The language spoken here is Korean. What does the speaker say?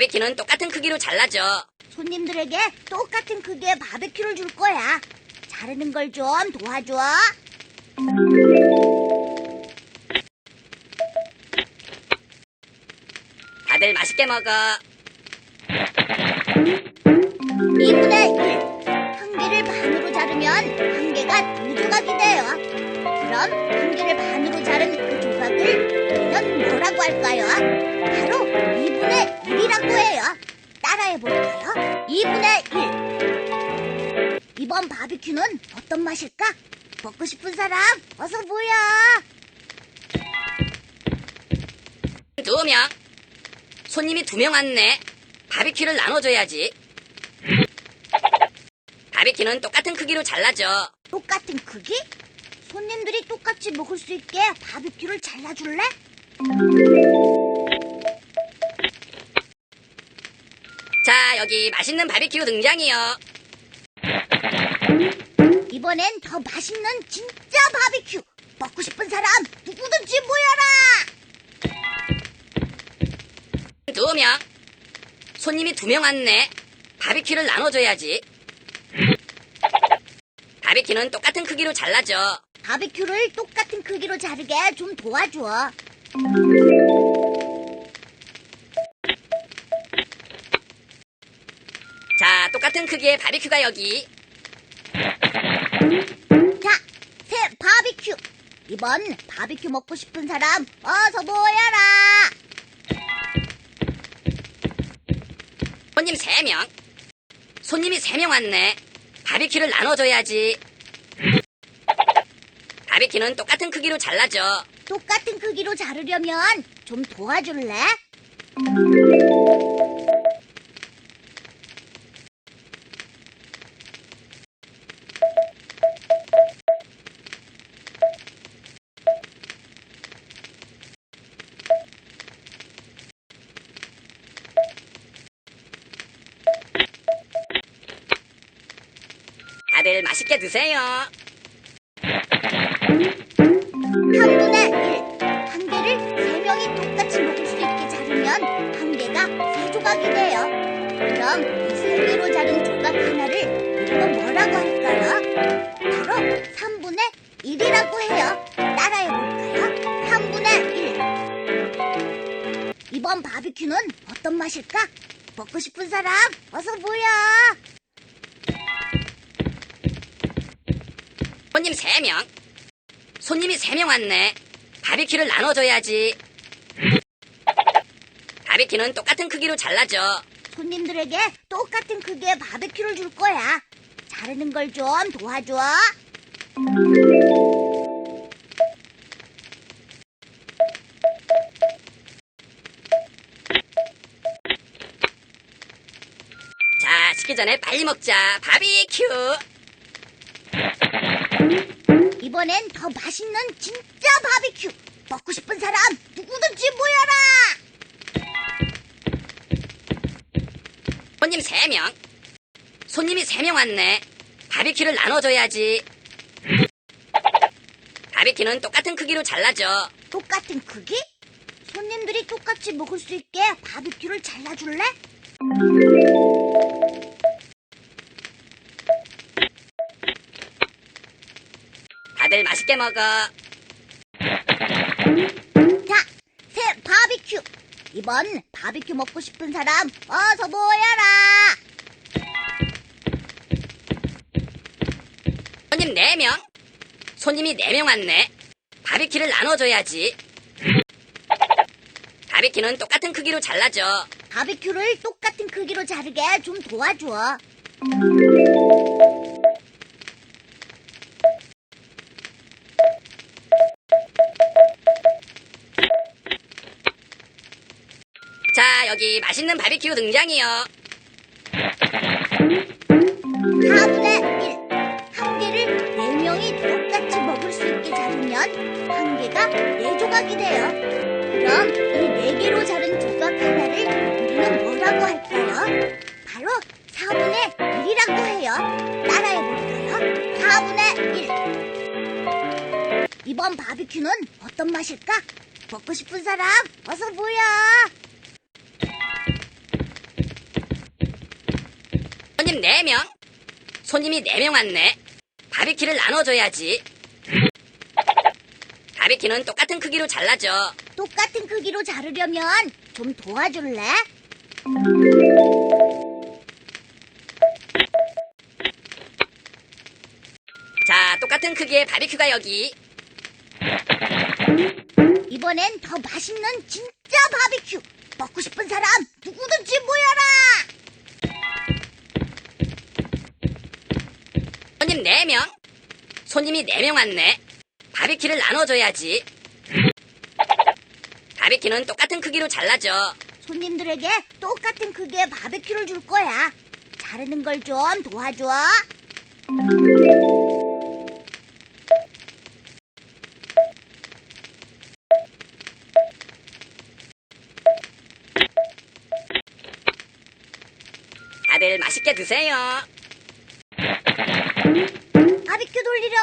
바비큐는 똑같은 크기로 잘라줘. 손님들에게 똑같은 크기의 바베큐를 줄 거야. 자르는 걸 좀 도와줘. 다들 맛있게 먹어. 2분의 1. 한 개를 반으로 자르면 한 개가 두 조각이 돼요. 그럼 한 개를 반으로 자른 그 조각을 우리는 뭐라고 할까요? 바로 2분의 1이라고 해요. 따라해 볼까요? 2분의 1. 이번 바비큐는 어떤 맛일까? 먹고 싶은 사람 어서 모여. 두 명. 손님이 두 명 왔네. 바비큐를 나눠줘야지. 바비큐는 똑같은 크기로 잘라줘. 똑같은 크기? 손님들이 똑같이 먹을 수 있게 바비큐를 잘라줄래? 여기 맛있는 바비큐 등장이요. 이번엔 더 맛있는 진짜 바비큐 먹고 싶은 사람 누구든지 모여라 두 명. 손님이 두 명 왔네. 바비큐를 나눠줘야지. 바비큐는 똑같은 크기로 잘라줘. 바비큐를 똑같은 크기로 자르게 좀 도와줘 똑같은 크기의 바비큐가 여기. 자, 새 바비큐 이번 바비큐 먹고 싶은 사람 어서 모여라 손님 세 명. 손님이 세명 왔네. 바비큐를 나눠줘야지. 바비큐는 똑같은 크기로 잘라줘. 똑같은 크기로 자르려면 좀 도와줄래? 다들 맛있게 드세요. 한 분의 1. 한 개를 세 명이 똑같이 먹을 수 있게 자르면 한 개가 세 조각이 돼요. 그럼 이세 개로 자른 조각 하나를 우리가 뭐라고 할까요? 바로 3분의 1이라고 해요. 따라해 볼까요? 3분의 1. 이번 바비큐는 어떤 맛일까? 먹고 싶은 사람 어서 모여. 손님 세 명. 손님이 세명 왔네. 바비큐를 나눠줘야지. 바비큐는 똑같은 크기로 잘라줘. 손님들에게 똑같은 크기의 바베큐를 줄 거야. 자르는 걸 좀 도와줘. 자, 식기 전에 빨리 먹자. 바비큐. 이번엔 더 맛있는 진짜 바비큐. 먹고 싶은 사람 누구든지 모여라. 손님 세 명. 손님이 세 명 왔네. 바비큐를 나눠줘야지. 바비큐는 똑같은 크기로 잘라줘. 똑같은 크기? 손님들이 똑같이 먹을 수 있게 바비큐를 잘라줄래? 다들 맛있게 먹어. 자, 새 바비큐. 이번 바비큐 먹고 싶은 사람 어서 모여라. 손님 네명 손님이 네명 왔네. 바비큐를 나눠줘야지. 바비큐는 똑같은 크기로 잘라줘. 바비큐를 똑같은 크기로 자르게 좀 도와줘. 자, 여기 맛있는 바비큐 등장이요. 4분의 1. 한 개를 네명이 똑같이 먹을 수 있게 자르면 한 개가 네조각이 돼요. 그럼 이 네개로 자른 조각 하나를 우리는 뭐라고 할까요? 바로 4분의 1이라고 해요. 따라해 볼까요? 4분의 1. 이번 바비큐는 어떤 맛일까? 먹고 싶은 사람 어서 모여. 네명 손님이 네명 왔네. 바비큐를 나눠줘야지. 바비큐는 똑같은 크기로 잘라줘. 똑같은 크기로 자르려면 좀 도와줄래? 자, 똑같은 크기의 바비큐가 여기. 이번엔 더 맛있는 진짜 바비큐 먹고 싶은 사람 누구든지 모여라 손님 네명 손님이 네명 왔네. 바비큐를 나눠줘야지. 바비큐는 똑같은 크기로 잘라줘. 손님들에게 똑같은 크기의 바비큐를 줄 거야 자르는 걸 좀 도와줘 다들 맛있게 드세요. 바비큐 돌리려